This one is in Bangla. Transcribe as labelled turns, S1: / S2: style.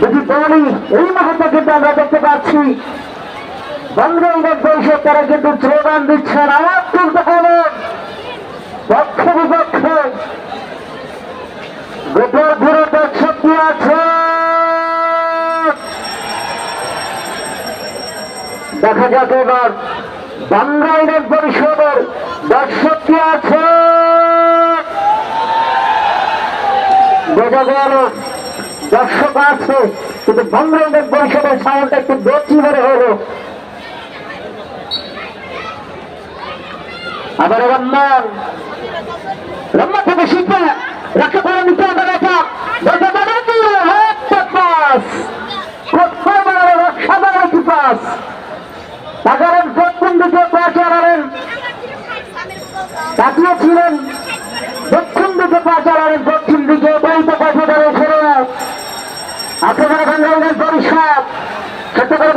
S1: দুটি এই মুহূর্তে কিন্তু আমরা দেখতে পাচ্ছি তারা কিন্তু বিপক্ষে। আছে। দেখা যাক এবার বাংলাইনের পরিষদের গেল দর্শক আছে কিন্তু বাংলাইনের পরিষদের সাউন্ডটা একটু বেশি করে হলো আবার রম্মান রম্মান থেকে শিখবে রাখা করে নিতে হবে রেখা সাধারণ দক্ষিণ দিকে পা চালালেন তাকিয়েছিলেন দক্ষিণ দিকে পা চালালেন দক্ষিণ দিকে একেবারে বাংলাদেশ পরিষদ ছোট্ট করে